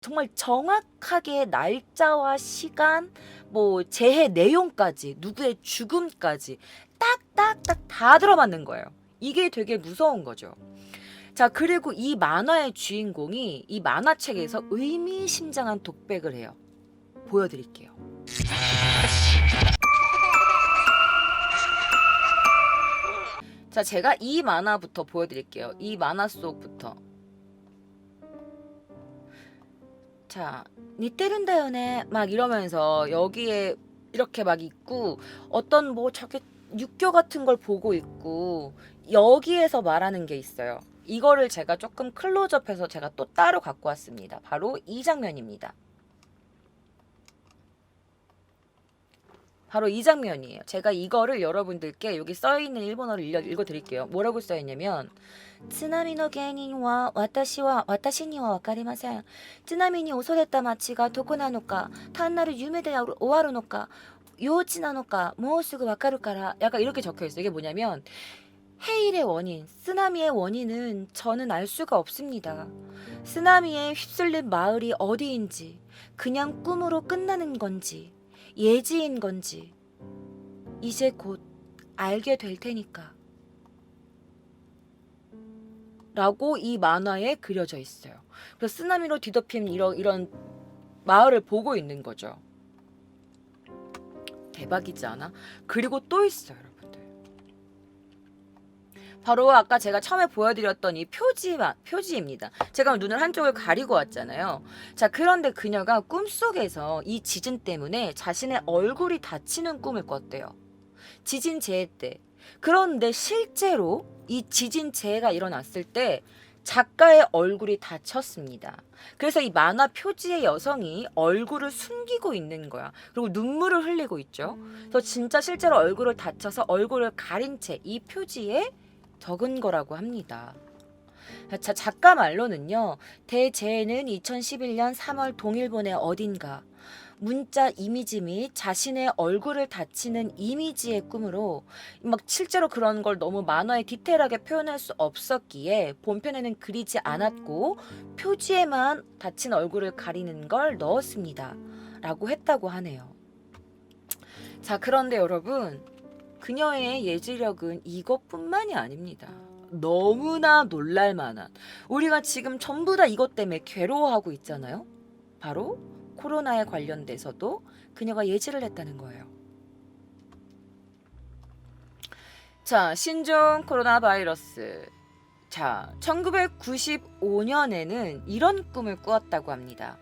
정말 정확하게 날짜와 시간, 뭐 재해 내용까지, 누구의 죽음까지 딱딱딱 다 들어맞는 거예요. 이게 되게 무서운 거죠. 자, 그리고 이 만화의 주인공이 이 만화책에서 의미심장한 독백을 해요. 보여드릴게요. 자, 제가 이 만화부터 보여드릴게요. 이 만화 속부터. 자, 니때른다요네 막 이러면서 여기에 이렇게 막 있고 어떤 뭐 저게 육교 같은 걸 보고 있고 여기에서 말하는 게 있어요. 이거를 제가 조금 클로즈업해서 제가 또 따로 갖고 왔습니다. 바로 이 장면입니다. 바로 이 장면이에요. 제가 이거를 여러분들께 여기 써 있는 일본어를 읽어 드릴게요. 뭐라고 써 있냐면 쓰나미노 개인와 와타시와 와타시니와 와카리마센. 쓰나미니 오소레타 마치가 도코나노까 탄나루 유메데 오하루노까 요치나노까 모스그 와카루카라. 약간 이렇게 적혀 있어요. 이게 뭐냐면 해일의 원인, 쓰나미의 원인은 저는 알 수가 없습니다. 쓰나미에 휩쓸린 마을이 어디인지, 그냥 꿈으로 끝나는 건지, 예지인 건지, 이제 곧 알게 될 테니까. 라고 이 만화에 그려져 있어요. 그래서 쓰나미로 뒤덮인 이런, 이런 마을을 보고 있는 거죠. 대박이지 않아? 그리고 또 있어요. 바로 아까 제가 처음에 보여드렸던 이 표지, 표지입니다. 제가 눈을 한쪽을 가리고 왔잖아요. 자, 그런데 그녀가 꿈속에서 이 지진 때문에 자신의 얼굴이 다치는 꿈을 꿨대요. 지진 재해 때. 그런데 실제로 이 지진 재해가 일어났을 때 작가의 얼굴이 다쳤습니다. 그래서 이 만화 표지의 여성이 얼굴을 숨기고 있는 거야. 그리고 눈물을 흘리고 있죠. 그래서 진짜 실제로 얼굴을 다쳐서 얼굴을 가린 채 이 표지에 적은 거라고 합니다. 자, 작가 말로는요. 대재해는 2011년 3월 동일본의 어딘가 문자 이미지 및 자신의 얼굴을 다치는 이미지의 꿈으로 막 실제로 그런 걸 너무 만화에 디테일하게 표현할 수 없었기에 본편에는 그리지 않았고 표지에만 다친 얼굴을 가리는 걸 넣었습니다. 라고 했다고 하네요. 자, 그런데 여러분, 그녀의 예지력은 이것뿐만이 아닙니다. 너무나 놀랄 만한. 우리가 지금 전부 다 이것 때문에 괴로워하고 있잖아요. 바로 코로나에 관련돼서도 그녀가 예지를 했다는 거예요. 자, 신종 코로나 바이러스. 자, 1995년에는 이런 꿈을 꾸었다고 합니다.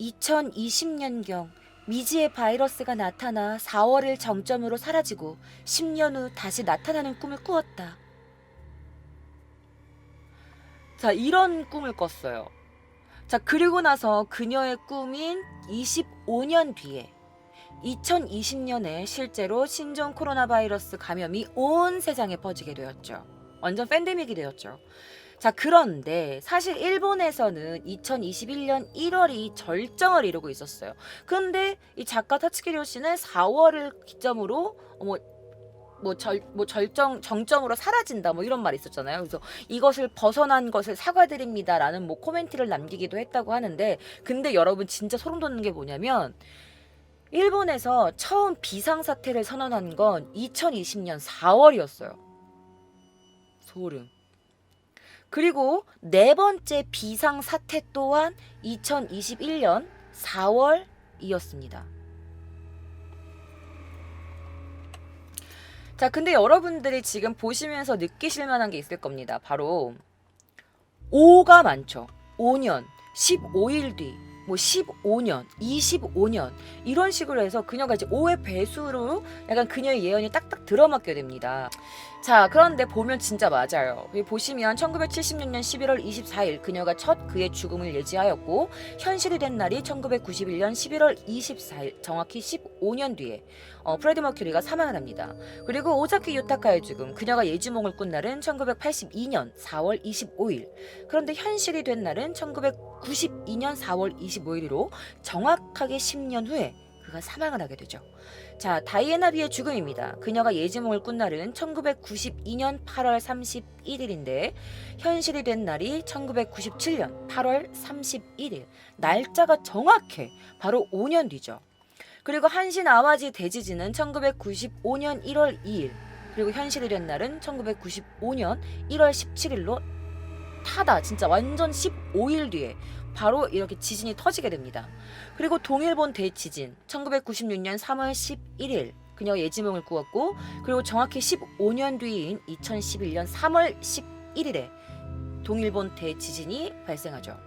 2020년경 미지의 바이러스가 나타나 4월을 정점으로 사라지고 10년 후 다시 나타나는 꿈을 꾸었다. 자, 이런 꿈을 꿨어요. 자, 그리고 나서 그녀의 꿈인 25년 뒤에 2020년에 실제로 신종 코로나 바이러스 감염이 온 세상에 퍼지게 되었죠. 완전 팬데믹이 되었죠. 자, 그런데 사실 일본에서는 2021년 1월이 절정을 이루고 있었어요. 근데 이 작가 타츠키료 씨는 4월을 기점으로 뭐, 절, 뭐 절정 정점으로 사라진다 뭐 이런 말이 있었잖아요. 그래서 이것을 벗어난 것을 사과드립니다라는 뭐 코멘트를 남기기도 했다고 하는데 근데 여러분 진짜 소름 돋는 게 뭐냐면 일본에서 처음 비상 사태를 선언한 건 2020년 4월이었어요. 소름. 그리고 네 번째 비상 사태 또한 2021년 4월이었습니다. 자, 근데 여러분들이 지금 보시면서 느끼실 만한 게 있을 겁니다. 바로 5가 많죠. 5년, 15일 뒤, 뭐 15년, 25년 이런 식으로 해서 그녀가 이제 5의 배수로 약간 그녀의 예언이 딱딱 들어맞게 됩니다. 자, 그런데 보면 진짜 맞아요. 보시면 1976년 11월 24일 그녀가 첫 그의 죽음을 예지하였고 현실이 된 날이 1991년 11월 24일 정확히 15년 뒤에 어, 프레디 머큐리가 사망을 합니다. 그리고 오자키 유타카의 죽음 그녀가 예지몽을 꾼 날은 1982년 4월 25일 그런데 현실이 된 날은 1992년 4월 25일이로 정확하게 10년 후에 그가 사망을 하게 되죠. 자, 다이애나 비의 죽음입니다. 그녀가 예지몽을 꾼 날은 1992년 8월 31일인데 현실이 된 날이 1997년 8월 31일. 날짜가 정확해. 바로 5년 뒤죠. 그리고 한신 아와지 대지진은 1995년 1월 2일. 그리고 현실이 된 날은 1995년 1월 17일로 타다 진짜 완전 15일 뒤에 바로 이렇게 지진이 터지게 됩니다. 그리고 동일본 대지진 1996년 3월 11일 그녀가 예지몽을 꾸었고 그리고 정확히 15년 뒤인 2011년 3월 11일에 동일본 대지진이 발생하죠.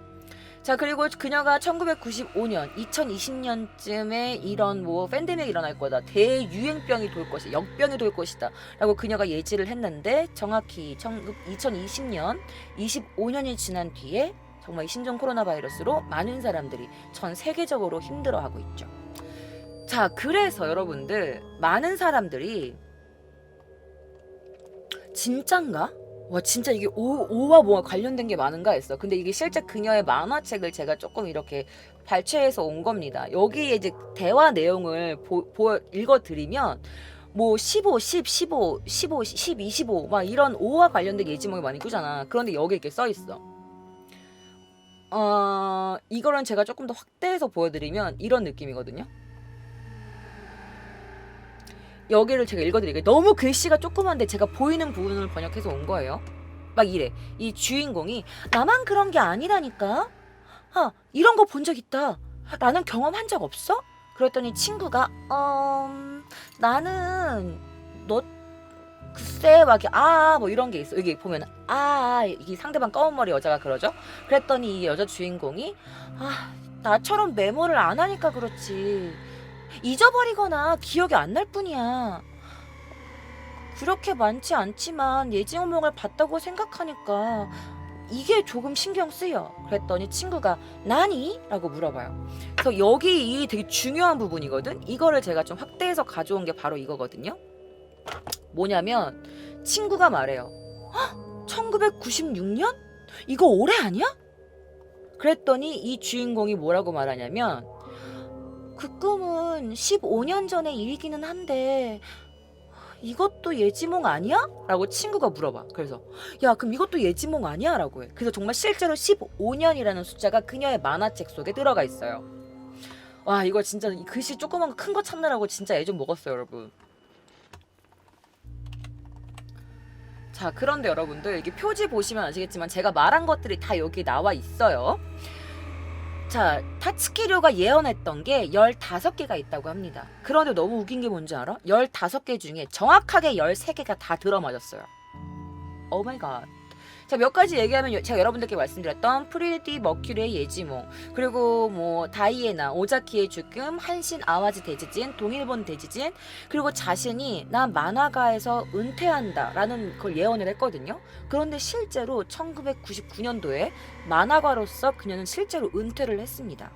자 그리고 그녀가 1995년 2020년쯤에 이런 뭐 팬데믹이 일어날 거다 대유행병이 돌 것이다 역병이 돌 것이다 라고 그녀가 예지를 했는데 정확히 2020년 25년이 지난 뒤에 정말 이 신종 코로나 바이러스로 많은 사람들이 전 세계적으로 힘들어하고 있죠. 자, 그래서 여러분들 많은 사람들이 진짠가? 와 진짜 이게 오, 오와 뭐가 관련된 게 많은가 했어. 근데 이게 실제 그녀의 만화책을 제가 조금 이렇게 발췌해서 온 겁니다. 여기에 이제 대화 내용을 보, 보 읽어드리면 뭐 15, 10, 15, 15, 10, 25 막 이런 오와 관련된 예지몽이 많이 꾸잖아. 그런데 여기 이렇게 써 있어. 어 이거는 제가 조금 더 확대해서 보여드리면 이런 느낌이거든요. 여기를 제가 읽어드릴게요. 너무 글씨가 조그만데 제가 보이는 부분을 번역해서 온 거예요. 막 이래. 이 주인공이 나만 그런 게 아니라니까. 아 이런 거 본 적 있다. 나는 경험한 적 없어? 그랬더니 친구가 음, 나는 너 글쎄 막 아뭐 이런 게 있어. 여기 보면 아 이게 상대방 검은 머리 여자가 그러죠. 그랬더니 이 여자 주인공이 아 나처럼 메모를 안 하니까 그렇지. 잊어버리거나 기억이 안 날 뿐이야. 그렇게 많지 않지만 예지몽을 봤다고 생각하니까 이게 조금 신경 쓰여. 그랬더니 친구가 나니? 라고 물어봐요. 그래서 여기 이 되게 중요한 부분이거든. 이거를 제가 좀 확대해서 가져온 게 바로 이거거든요. 뭐냐면 친구가 말해요. 1996년? 이거 올해 아니야? 그랬더니 이 주인공이 뭐라고 말하냐면 그 꿈은 15년 전의 일이기는 한데 이것도 예지몽 아니야? 라고 친구가 물어봐. 그래서 야 그럼 이것도 예지몽 아니야? 라고 해. 그래서 정말 실제로 15년이라는 숫자가 그녀의 만화책 속에 들어가 있어요. 와 이거 진짜 이 글씨 조그만 거큰거 찾느라고 진짜 애 좀 먹었어요 여러분. 자 그런데 여러분들 이게 표지 보시면 아시겠지만 제가 말한 것들이 다 여기 나와 있어요. 자, 타츠키료가 예언했던 게 15개가 있다고 합니다. 그런데 너무 웃긴 게 뭔지 알아? 15개 중에 정확하게 13개가 다 들어맞았어요. 오 마이 갓. 자, 몇 가지 얘기하면 여- 제가 여러분들께 말씀드렸던 프리디 머큐리의 예지몽, 그리고 뭐 다이애나, 오자키의 죽음, 한신 아와지 대지진, 동일본 대지진, 그리고 자신이 난 만화가에서 은퇴한다라는 걸 예언을 했거든요. 그런데 실제로 1999년도에 만화가로서 그녀는 실제로 은퇴를 했습니다.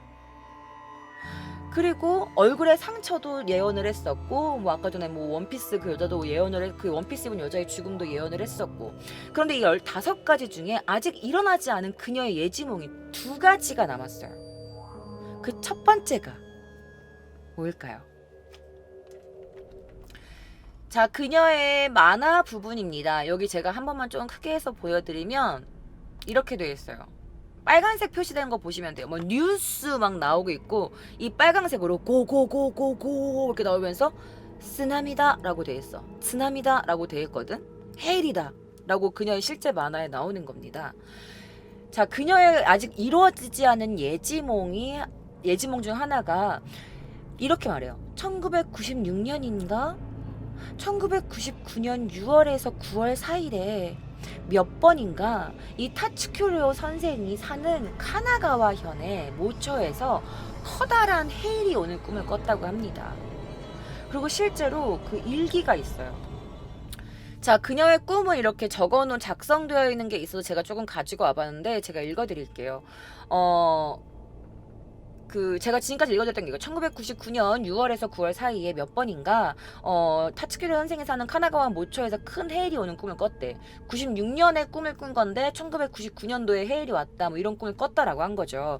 그리고 얼굴에 상처도 예언을 했었고 뭐 아까 전에 뭐 원피스 그 여자도 예언을 했, 그 원피스 입은 여자의 죽음도 예언을 했었고 그런데 이 15가지 중에 아직 일어나지 않은 그녀의 예지몽이 두 가지가 남았어요. 그 첫 번째가 뭘까요? 자, 그녀의 만화 부분입니다. 여기 제가 한 번만 좀 크게 해서 보여드리면 이렇게 되어 있어요. 빨간색 표시된 거 보시면 돼요. 뭐 뉴스 막 나오고 있고 이 빨간색으로 고고고고고 이렇게 나오면서 쓰나미다라고 돼 있어. 쓰나미다라고 돼 있거든. 헤일이다라고 그녀의 실제 만화에 나오는 겁니다. 자, 그녀의 아직 이루어지지 않은 예지몽이 예지몽 중 하나가 이렇게 말해요. 1996년인가? 1999년 6월에서 9월 사이에 몇 번인가 이 타츠큐료 선생이 사는 카나가와 현의 모처에서 커다란 해일이 오는 꿈을 꿨다고 합니다. 그리고 실제로 그 일기가 있어요. 자, 그녀의 꿈을 이렇게 적어 놓은 작성되어 있는 게 있어서 제가 조금 가지고 와봤는데 제가 읽어 드릴게요. 어, 그 제가 지금까지 읽어줬던 게 이거 1999년 6월에서 9월 사이에 몇 번인가 어 타츠키로 현생에 사는 카나가와 모초에서 큰 해일이 오는 꿈을 꿨대. 96년에 꿈을 꾼 건데 1999년도에 해일이 왔다 뭐 이런 꿈을 꿨다라고 한 거죠.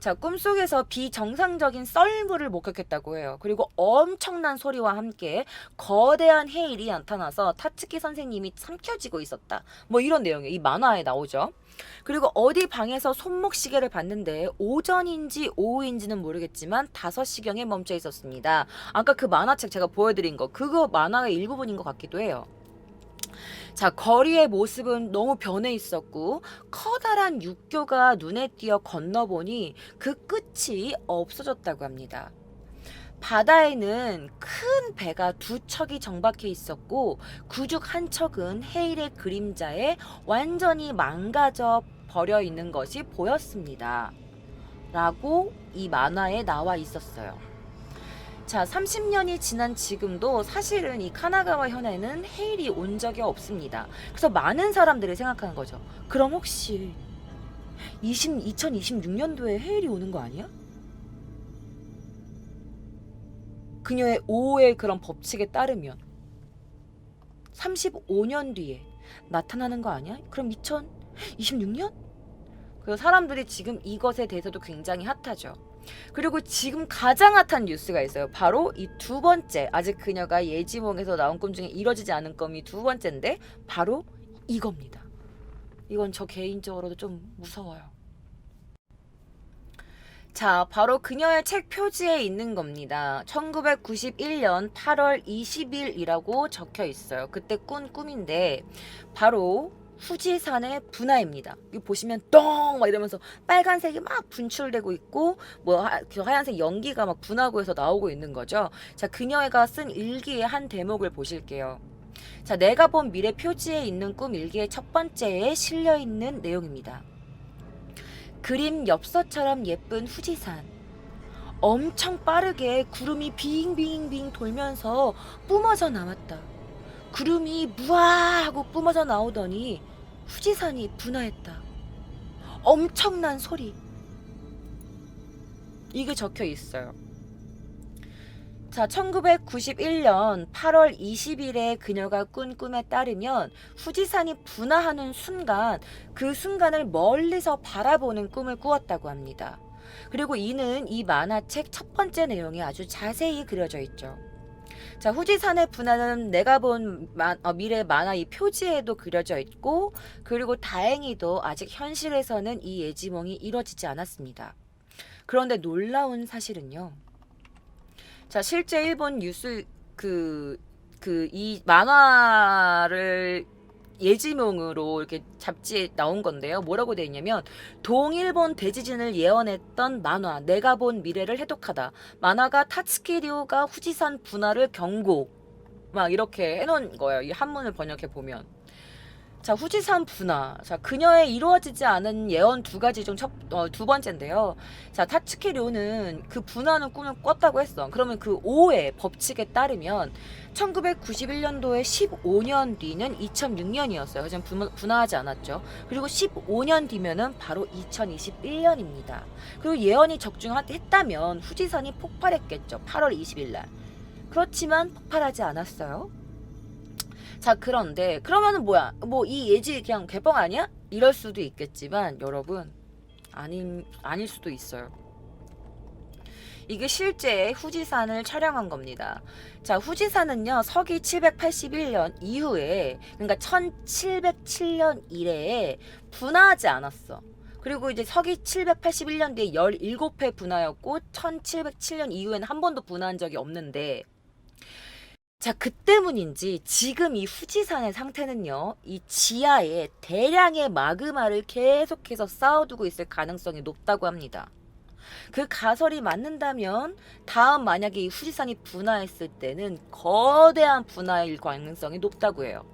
자, 꿈속에서 비정상적인 썰물을 목격했다고 해요. 그리고 엄청난 소리와 함께 거대한 해일이 나타나서 타츠키 선생님이 삼켜지고 있었다. 뭐 이런 내용이 이 만화에 나오죠. 그리고 어디 방에서 손목 시계를 봤는데 오전인지 오후인지는 모르겠지만 5시경에 멈춰 있었습니다. 아까 그 만화책 제가 보여드린 거 그거 만화의 일부분인 것 같기도 해요. 자, 거리의 모습은 너무 변해 있었고 커다란 육교가 눈에 띄어 건너보니 그 끝이 없어졌다고 합니다. 바다에는 큰 배가 두 척이 정박해 있었고 구죽 한 척은 헤일의 그림자에 완전히 망가져 버려 있는 것이 보였습니다. 라고 이 만화에 나와 있었어요. 자, 30년이 지난 지금도 사실은 이 카나가와 현에는 헤일이 온 적이 없습니다. 그래서 많은 사람들이 생각하는 거죠. 그럼 혹시 20, 2026년도에 헤일이 오는 거 아니야? 그녀의 오의 그런 법칙에 따르면 35년 뒤에 나타나는 거 아니야? 그럼 2026년? 그래서 사람들이 지금 이것에 대해서도 굉장히 핫하죠. 그리고 지금 가장 핫한 뉴스가 있어요. 바로 이 두 번째 아직 그녀가 예지몽에서 나온 꿈 중에 이뤄지지 않은 꿈이 두 번째인데 바로 이겁니다. 이건 저 개인적으로도 좀 무서워요. 자, 바로 그녀의 책 표지에 있는 겁니다. 1991년 8월 20일이라고 적혀 있어요. 그때 꾼 꿈인데 바로 후지산의 분화입니다. 여기 보시면 똥막 이러면서 빨간색이 막 분출되고 있고 뭐 하, 그 하얀색 연기가 막 분화구에서 나오고 있는 거죠. 자, 그녀가 쓴 일기의 한 대목을 보실게요. 자, 내가 본 미래 표지에 있는 꿈 일기의 첫 번째에 실려 있는 내용입니다. 그림 엽서처럼 예쁜 후지산. 엄청 빠르게 구름이 빙빙빙 돌면서 뿜어져 나왔다. 구름이 무아 하고 뿜어져 나오더니 후지산이 분화했다. 엄청난 소리. 이게 적혀 있어요. 자, 1991년 8월 20일에 그녀가 꾼 꿈에 따르면 후지산이 분화하는 순간 그 순간을 멀리서 바라보는 꿈을 꾸었다고 합니다. 그리고 이는 이 만화책 첫 번째 내용이 아주 자세히 그려져 있죠. 자, 후지산의 분화는 내가 본 마, 어, 미래 만화 이 표지에도 그려져 있고, 그리고 다행히도 아직 현실에서는 이 예지몽이 이뤄지지 않았습니다. 그런데 놀라운 사실은요. 자, 실제 일본 뉴스 그 그 이 만화를 예지몽으로 이렇게 잡지에 나온 건데요. 뭐라고 돼 있냐면 동일본 대지진을 예언했던 만화 내가 본 미래를 해독하다. 만화가 타츠키리오가 후지산 분화를 경고 막 이렇게 해놓은 거예요. 이 한문을 번역해 보면. 자, 후지산 분화. 자, 그녀의 이루어지지 않은 예언 두 가지 중 첫, 어, 두 번째인데요. 자, 타츠키료는 그 분화는 꿈을 꿨다고 했어. 그러면 그 5의 법칙에 따르면 1991년도에 15년 뒤는 2006년이었어요. 하지만 분- 분화하지 않았죠. 그리고 15년 뒤면은 바로 2021년입니다. 그리고 예언이 적중했다면 후지산이 폭발했겠죠. 8월 20일 날. 그렇지만 폭발하지 않았어요. 자 그런데 그러면은 뭐야 뭐 이 예지 그냥 개뻥 아니야? 이럴 수도 있겠지만 여러분 아닌 아닐 수도 있어요. 이게 실제 후지산을 촬영한 겁니다. 자, 후지산은요, 서기 781년 이후에, 그러니까 1707년 이래에 분화하지 않았어. 그리고 이제 서기 781년 뒤에 17회 분화였고, 1707년 이후에는 한 번도 분화한 적이 없는데, 자, 그 때문인지 지금 이 후지산의 상태는요, 이 지하에 대량의 마그마를 계속해서 쌓아두고 있을 가능성이 높다고 합니다. 그 가설이 맞는다면 다음 만약에 이 후지산이 분화했을 때는 거대한 분화일 가능성이 높다고 해요.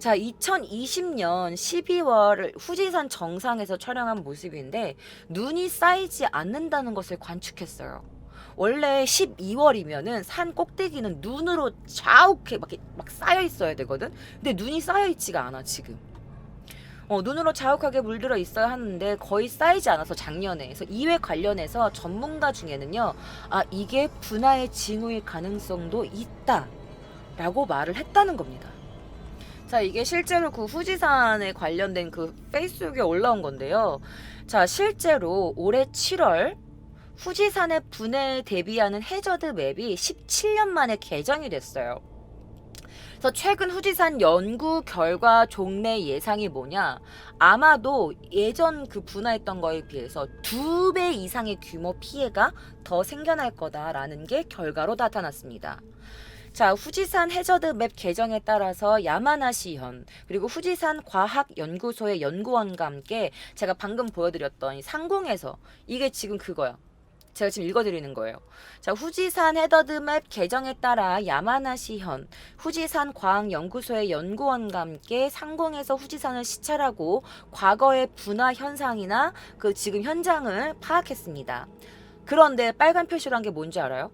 자, 2020년 12월 후지산 정상에서 촬영한 모습인데 눈이 쌓이지 않는다는 것을 관측했어요. 원래 12월이면은 산 꼭대기는 눈으로 자욱해 막, 막 쌓여 있어야 되거든. 근데 눈이 쌓여 있지가 않아 지금. 어, 눈으로 자욱하게 물들어 있어야 하는데 거의 쌓이지 않아서 작년에 그래서 이에 관련해서 전문가 중에는요 아 이게 분화의 징후일 가능성도 있다라고 말을 했다는 겁니다. 자 이게 실제로 그 후지산에 관련된 그 페이스북에 올라온 건데요. 자 실제로 올해 7월 후지산의 분해에 대비하는 해저드 맵이 17년 만에 개정이 됐어요. 그래서 최근 후지산 연구 결과 종래 예상이 뭐냐? 아마도 예전 그 분화했던 거에 비해서 두 배 이상의 규모 피해가 더 생겨날 거다라는 게 결과로 나타났습니다. 자, 후지산 해저드 맵 개정에 따라서 야마나시현 그리고 후지산 과학연구소의 연구원과 함께 제가 방금 보여드렸던 이 상공에서 이게 지금 그거야. 제가 지금 읽어드리는 거예요. 자, 후지산 헤더드맵 개정에 따라 야마나시현 후지산 과학연구소의 연구원과 함께 상공에서 후지산을 시찰하고 과거의 분화 현상이나 그 지금 현장을 파악했습니다. 그런데 빨간 표시로 한게 뭔지 알아요?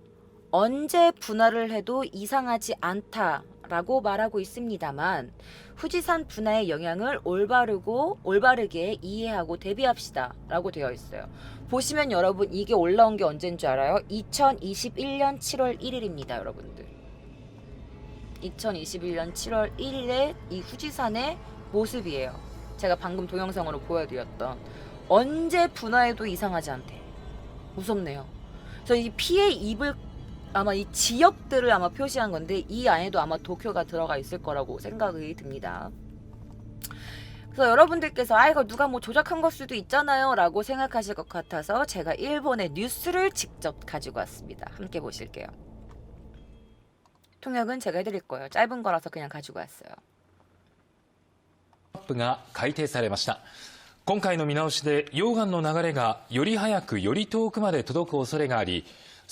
언제 분화를 해도 이상하지 않다 라고 말하고 있습니다만 후지산 분화의 영향을 올바르고 올바르게 이해하고 대비합시다 라고 되어 있어요. 보시면 여러분 이게 올라온 게 언제인 줄 알아요? 2021년 7월 1일입니다, 여러분들. 2021년 7월 1일에 이 후지산의 모습이에요. 제가 방금 동영상으로 보여드렸던 언제 분화해도 이상하지 않대. 무섭네요. 그래서 이 피해 입을 아마 이 지역들을 아마 표시한 건데 이 안에도 아마 도쿄가 들어가 있을 거라고 생각이 듭니다. 그래서 여러분들께서 아 이거 누가 뭐 조작한 걸 수도 있잖아요 라고 생각하실 것 같아서 제가 일본의 뉴스를 직접 가지고 왔습니다. 함께 보실게요. 통역은 제가 해드릴 거예요. 짧은 거라서 그냥 가지고 왔어요. マップが改定されました今回の見直しで溶岩の流れがより早くより遠くまで届く恐れがあり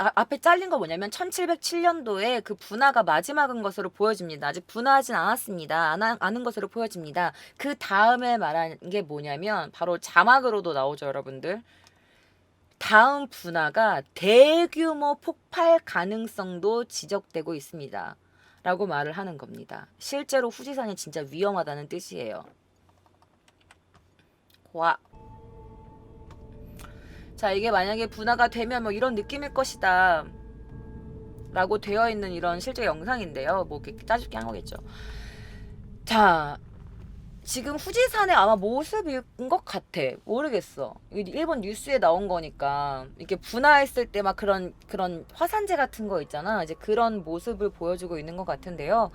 아, 앞에 잘린 거 뭐냐면 1707년도에 그 분화가 마지막인 것으로 보여집니다. 아직 분화하진 않았습니다. 않은 것으로 보여집니다. 그 다음에 말한 게 뭐냐면 바로 자막으로도 나오죠, 여러분들. 다음 분화가 대규모 폭발 가능성도 지적되고 있습니다. 라고 말을 하는 겁니다. 실제로 후지산이 진짜 위험하다는 뜻이에요. 와. 자, 이게 만약에 분화가 되면 뭐 이런 느낌일 것이다. 라고 되어 있는 이런 실제 영상인데요. 뭐 이렇게 짜집게 한 거겠죠. 자, 지금 후지산의 아마 모습인 것 같아. 모르겠어. 일본 뉴스에 나온 거니까 이렇게 분화했을 때 막 그런 그런 화산재 같은 거 있잖아. 이제 그런 모습을 보여주고 있는 것 같은데요.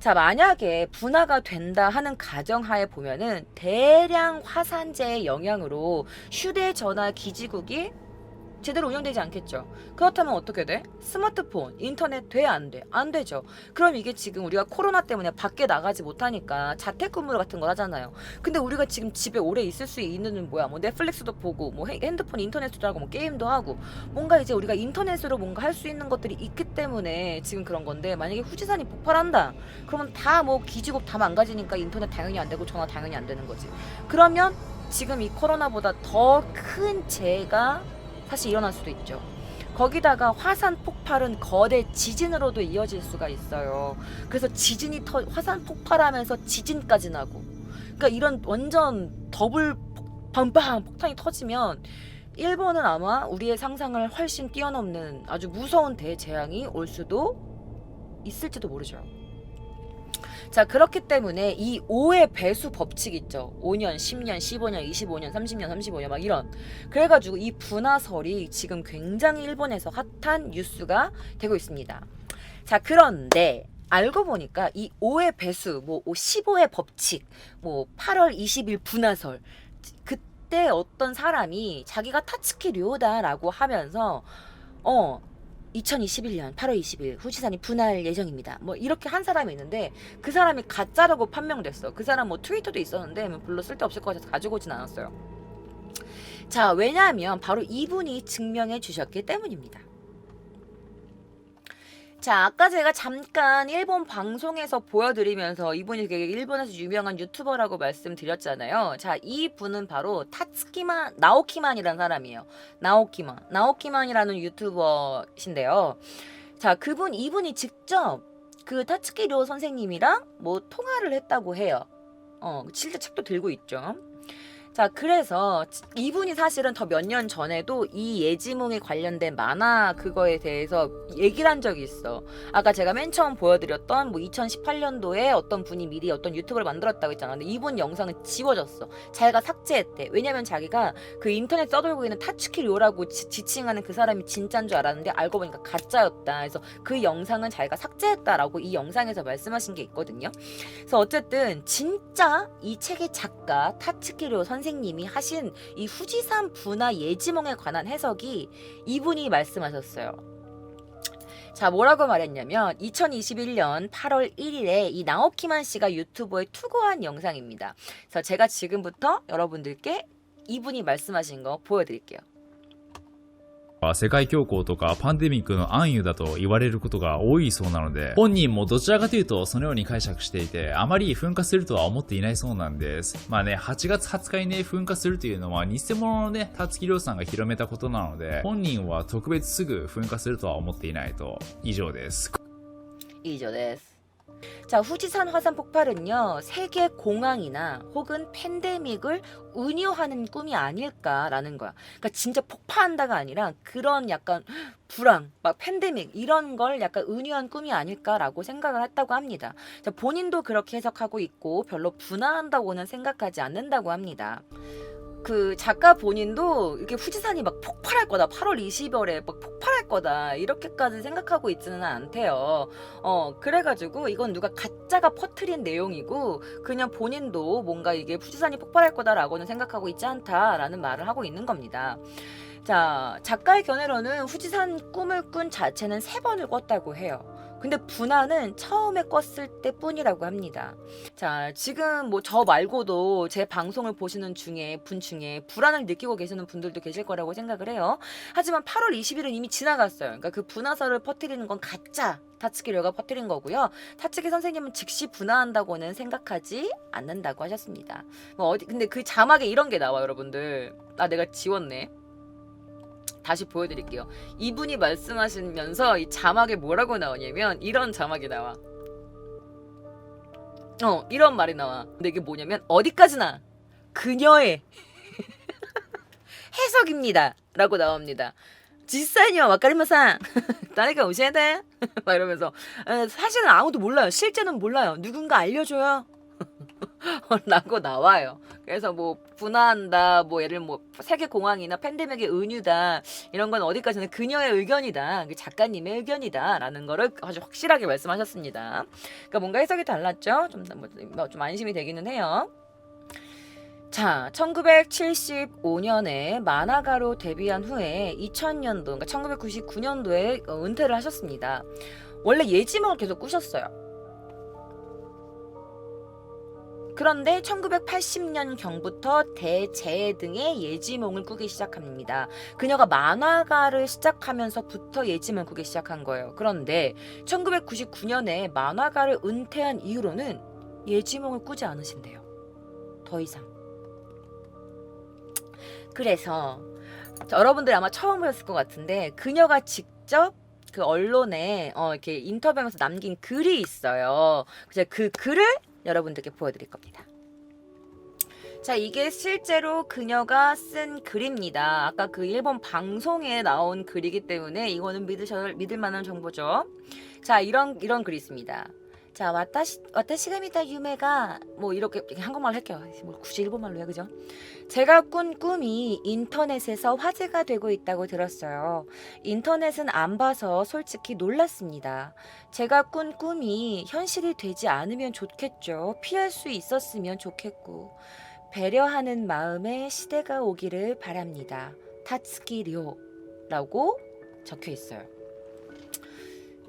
자, 만약에 분화가 된다 하는 가정하에 보면은 대량 화산재의 영향으로 휴대전화 기지국이 제대로 운영되지 않겠죠. 그렇다면 어떻게 돼? 스마트폰, 인터넷 돼? 안 돼? 안 되죠. 그럼 이게 지금 우리가 코로나 때문에 밖에 나가지 못하니까 자택근무 같은 걸 하잖아요. 근데 우리가 지금 집에 오래 있을 수 있는 뭐야? 뭐 넷플릭스도 보고, 뭐 핸- 핸드폰 인터넷도 하고, 뭐 게임도 하고, 뭔가 이제 우리가 인터넷으로 뭔가 할 수 있는 것들이 있기 때문에 지금 그런 건데 만약에 후지산이 폭발한다. 그러면 다 뭐 기지국 다 망가지니까 인터넷 당연히 안 되고 전화 당연히 안 되는 거지. 그러면 지금 이 코로나보다 더 큰 재해가 사실 일어날 수도 있죠. 거기다가 화산 폭발은 거대 지진으로도 이어질 수가 있어요. 그래서 지진이 터 화산 폭발하면서 지진까지 나고. 그러니까 이런 완전 더블 폭- 빵빵 폭탄이 터지면 일본은 아마 우리의 상상을 훨씬 뛰어넘는 아주 무서운 대재앙이 올 수도 있을지도 모르죠. 자, 그렇기 때문에 이 5의 배수 법칙 있죠. 5년, 10년, 15년, 25년, 30년, 35년 막 이런. 그래가지고 이 분화설이 지금 굉장히 일본에서 핫한 뉴스가 되고 있습니다. 자, 그런데 알고 보니까 이 5의 배수, 뭐 15의 법칙, 뭐 8월 20일 분화설, 그때 어떤 사람이 자기가 타츠키 료다라고 하면서 어 2021년 8월 20일 후지산이 분할 예정입니다. 뭐 이렇게 한 사람이 있는데 그 사람이 가짜라고 판명됐어. 그 사람 뭐 트위터도 있었는데 뭐 별로 쓸데없을 것 같아서 가지고 오진 않았어요. 자, 왜냐하면 바로 이분이 증명해 주셨기 때문입니다. 자, 아까 제가 잠깐 일본 방송에서 보여드리면서 이분이 되게 일본에서 유명한 유튜버라고 말씀드렸잖아요. 자, 이 분은 바로 타츠키만, 나오키만이라는 사람이에요. 나오키만. 나오키만이라는 유튜버신데요. 자, 그분, 이분이 직접 그 타츠키료 선생님이랑 뭐 통화를 했다고 해요. 어, 실제 책도 들고 있죠. 자, 그래서 이분이 사실은 더 몇 년 전에도 이 예지몽에 관련된 만화 그거에 대해서 얘기를 한 적이 있어. 아까 제가 맨 처음 보여드렸던 뭐 2018년도에 어떤 분이 미리 어떤 유튜브를 만들었다고 했잖아. 근데 이분 영상은 지워졌어. 자기가 삭제했대. 왜냐면 자기가 그 인터넷 써돌고 있는 타츠키 료라고 지, 지칭하는 그 사람이 진짜인 줄 알았는데 알고 보니까 가짜였다. 그래서 그 영상은 자기가 삭제했다라고 이 영상에서 말씀하신 게 있거든요. 그래서 어쨌든 진짜 이 책의 작가 타츠키료 선생 님이 하신 이 후지산 분화 예지몽에 관한 해석이 이분이 말씀하셨어요. 자, 뭐라고 말했냐면 2021년 8월 1일에 이 나오키만 씨가 유튜브에 투고한 영상입니다. 그래서 제가 지금부터 여러분들께 이분이 말씀하신 거 보여드릴게요. 世界恐慌とかパンデミックの暗喩だと言われることが多いそうなので、本人もどちらかというとそのように解釈していて、あまり噴火するとは思っていないそうなんです。まあね、8月20日にね、噴火するというのは偽物のね、辰木亮さんが広めたことなので、本人は特別すぐ噴火するとは思っていないと。以上です。以上です。 자, 후지산 화산 폭발은요, 세계 공황이나 혹은 팬데믹을 은유하는 꿈이 아닐까라는 거야. 그러니까 진짜 폭파한다가 아니라 그런 약간 불황, 막 팬데믹 이런 걸 약간 은유한 꿈이 아닐까라고 생각을 했다고 합니다. 자, 본인도 그렇게 해석하고 있고 별로 분화한다고는 생각하지 않는다고 합니다. 그 작가 본인도 이렇게 후지산이 막 폭발할 거다. 8월 20일에 막 폭발할 거다. 이렇게까지 생각하고 있지는 않대요. 어, 그래가지고 이건 누가 가짜가 퍼트린 내용이고 그냥 본인도 뭔가 이게 후지산이 폭발할 거다라고는 생각하고 있지 않다라는 말을 하고 있는 겁니다. 자, 작가의 견해로는 후지산 꿈을 꾼 자체는 세 번을 꿨다고 해요. 근데 분화는 처음에 꿨을 때 뿐이라고 합니다. 자, 지금 뭐 저 말고도 제 방송을 보시는 중에 분 중에 불안을 느끼고 계시는 분들도 계실 거라고 생각을 해요. 하지만 8월 20일은 이미 지나갔어요. 그러니까 그 분화설을 퍼뜨리는 건 가짜. 타츠키료가 퍼뜨린 거고요. 타츠키 선생님은 즉시 분화한다고는 생각하지 않는다고 하셨습니다. 뭐 어디 근데 그 자막에 이런 게 나와 요 여러분들. 아 내가 지웠네. 다시 보여드릴게요. 이분이 말씀하시면서 이 자막에 뭐라고 나오냐면 이런 자막이 나와. 어, 이런 말이 나와. 근데 이게 뭐냐면 어디까지나 그녀의 해석입니다. 라고 나옵니다. 지사이요 와카리마상 나니까 오셔야 돼. 막 이러면서 사실은 아무도 몰라요. 실제는 몰라요. 누군가 알려줘요. 라고 나와요. 그래서 뭐 분화한다, 뭐 예를 뭐 세계 공황이나 팬데믹의 은유다 이런 건 어디까지는 그녀의 의견이다, 그 작가님의 의견이다라는 거를 아주 확실하게 말씀하셨습니다. 그러니까 뭔가 해석이 달랐죠. 좀, 뭐, 좀 안심이 되기는 해요. 자, 1975년에 만화가로 데뷔한 후에 2000년도, 그러니까 1999년도에 어, 은퇴를 하셨습니다. 원래 예지몽을 계속 꾸셨어요. 그런데 1980년 경부터 대재 등의 예지몽을 꾸기 시작합니다. 그녀가 만화가를 시작하면서부터 예지몽을 꾸기 시작한 거예요. 그런데 1999년에 만화가를 은퇴한 이후로는 예지몽을 꾸지 않으신대요. 더 이상. 그래서 여러분들 아마 처음 보셨을 것 같은데 그녀가 직접 그 언론에 어, 이렇게 인터뷰하면서 남긴 글이 있어요. 그래서 그 글을 여러분들께 보여드릴 겁니다. 자, 이게 실제로 그녀가 쓴 글입니다. 아까 그 일본 방송에 나온 글이기 때문에 이거는 믿으셔, 믿을 만한 정보죠. 자, 이런, 이런 글이 있습니다. 자, 와타시, 와타시가 미다 유메가, 뭐, 이렇게, 한국말로 할게요. 뭐, 굳이 일본말로 해, 그죠? 제가 꾼 꿈이 인터넷에서 화제가 되고 있다고 들었어요. 인터넷은 안 봐서 솔직히 놀랐습니다. 제가 꾼 꿈이 현실이 되지 않으면 좋겠죠. 피할 수 있었으면 좋겠고. 배려하는 마음의 시대가 오기를 바랍니다. 타츠키료 라고 적혀 있어요.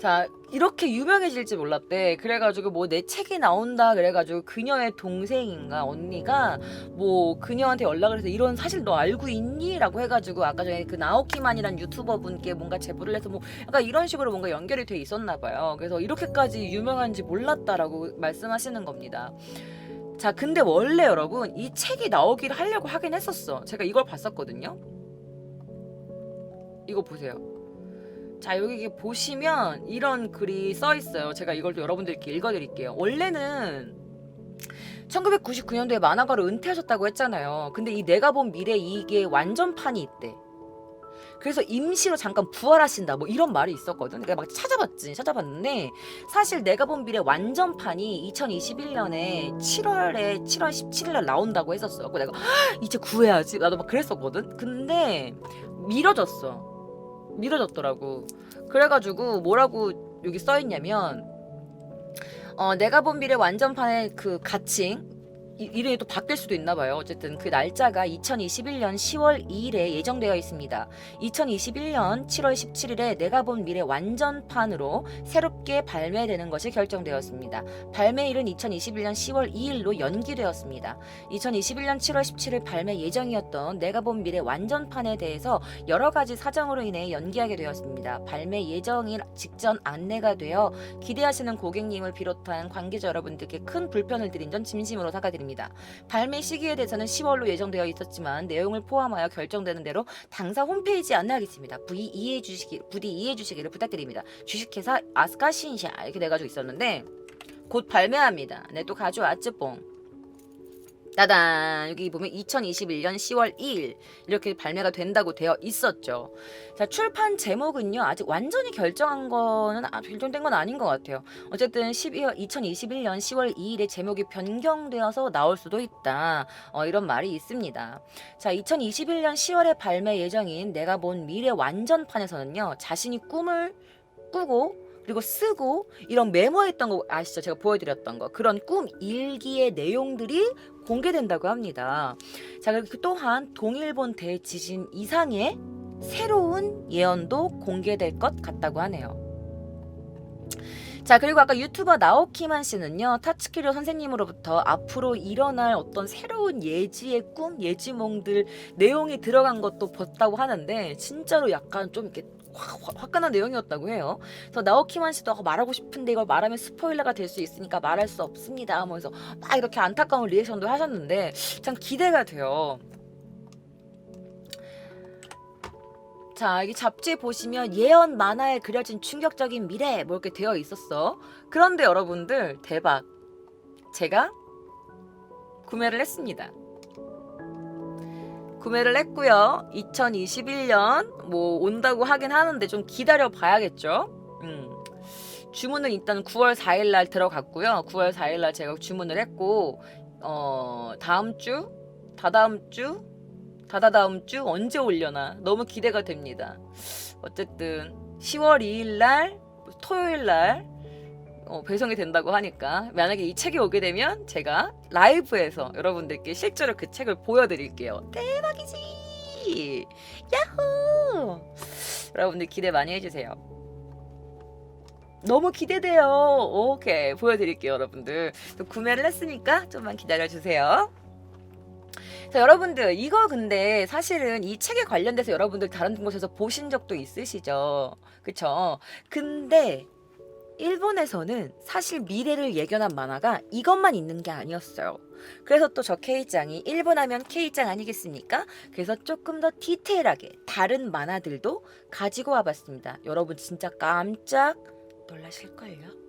자 이렇게 유명해질지 몰랐대. 그래가지고 뭐 내 책이 나온다 그래가지고 그녀의 동생인가 언니가 뭐 그녀한테 연락을 해서 이런 사실 너 알고 있니? 라고 해가지고 아까 전에 그 나오키만이란 유튜버 분께 뭔가 제보를 해서 뭐 약간 이런 식으로 뭔가 연결이 돼 있었나 봐요. 그래서 이렇게까지 유명한지 몰랐다라고 말씀하시는 겁니다. 자 근데 원래 여러분 이 책이 나오기를 하려고 하긴 했었어. 제가 이걸 봤었거든요. 이거 보세요 자 여기 보시면 이런 글이 써 있어요. 제가 이걸 또 여러분들께 읽어드릴게요. 원래는 1999년도에 만화가로 은퇴하셨다고 했잖아요. 근데 이 내가 본 미래 이게 완전판이 있대. 그래서 임시로 잠깐 부활하신다 뭐 이런 말이 있었거든. 내가 막 찾아봤지. 찾아봤는데 사실 내가 본 미래 완전판이 2021년에 7월에 7월 17일 날 나온다고 했었어. 그래서 내가 "헉, 이제 구해야지. 나도 막 그랬었거든. 근데 미뤄졌어. 미뤄졌더라고. 그래가지고 뭐라고 여기 써 있냐면 어 내가 본 미래 완전판의 그 가칭 이- 이름이 또 바뀔 수도 있나 봐요. 어쨌든 그 날짜가 2021년 10월 2일에 예정되어 있습니다. 2021년 7월 17일에 내가 본 미래 완전판으로 새롭게 발매되는 것이 결정되었습니다. 발매일은 2021년 10월 2일로 연기되었습니다. 2021년 7월 17일 발매 예정이었던 내가 본 미래 완전판에 대해서 여러 가지 사정으로 인해 연기하게 되었습니다. 발매 예정일 직전 안내가 되어 기대하시는 고객님을 비롯한 관계자 여러분들께 큰 불편을 드린 점 진심으로 사과드립니다. 발매 시기에 대해서는 10월로 예정되어 있었지만 내용을 포함하여 결정되는 대로 당사 홈페이지에 안내하겠습니다. 부디 이해해 주시기 부디 이해해 주시기를 부탁드립니다. 주식회사 아스카 신샤 이렇게 돼 가지고 있었는데 곧 발매합니다. 네 또 가져왔지 뽕. 따단 여기 보면 2021년 10월 2일 이렇게 발매가 된다고 되어 있었죠. 자 출판 제목은요 아직 완전히 결정한 거는 아, 결정된 건 아닌 것 같아요. 어쨌든 12월 2021년 10월 2일에 제목이 변경되어서 나올 수도 있다. 어, 이런 말이 있습니다. 자 2021년 10월에 발매 예정인 내가 본 미래 완전판에서는요 자신이 꿈을 꾸고 그리고 쓰고 이런 메모했던 거 아시죠? 제가 보여드렸던 거 그런 꿈 일기의 내용들이 공개된다고 합니다. 자 그리고 또한 동일본 대지진 이상의 새로운 예언도 공개될 것 같다고 하네요. 자 그리고 아까 유튜버 나오키만 씨는요 타츠키료 선생님으로부터 앞으로 일어날 어떤 새로운 예지의 꿈 예지몽들 내용이 들어간 것도 봤다고 하는데 진짜로 약간 좀 이렇게 화끈한 내용이었다고 해요. 그래서 나오키만 씨도 아, 말하고 싶은데 이걸 말하면 스포일러가 될 수 있으니까 말할 수 없습니다. 하면서 막 이렇게 안타까운 리액션도 하셨는데 참 기대가 돼요. 자, 여기 잡지 보시면 예언 만화에 그려진 충격적인 미래 뭐 이렇게 되어 있었어. 그런데 여러분들 대박. 제가 구매를 했습니다. 구매를 했고요. 2021년 뭐 온다고 하긴 하는데 좀 기다려 봐야겠죠. 음. 주문은 일단 9월 4일 날 들어갔고요. 9월 4일 날 제가 주문을 했고 어, 다음 주, 다다음 주, 다다다음 주 언제 올려나 너무 기대가 됩니다. 어쨌든 10월 2일 날 토요일 날 어, 배송이 된다고 하니까 만약에 이 책이 오게 되면 제가 라이브에서 여러분들께 실제로 그 책을 보여드릴게요. 대박이지! 야호! 여러분들 기대 많이 해주세요. 너무 기대돼요. 오케이 보여드릴게요, 여러분들. 또 구매를 했으니까 좀만 기다려주세요. 자, 여러분들 이거 근데 사실은 이 책에 관련돼서 여러분들 다른 곳에서 보신 적도 있으시죠, 그쵸? 근데 일본에서는 사실 미래를 예견한 만화가 이것만 있는 게 아니었어요. 그래서 또 저 K짱이 일본 하면 K짱 아니겠습니까? 그래서 조금 더 디테일하게 다른 만화들도 가지고 와봤습니다. 여러분 진짜 깜짝 놀라실걸요?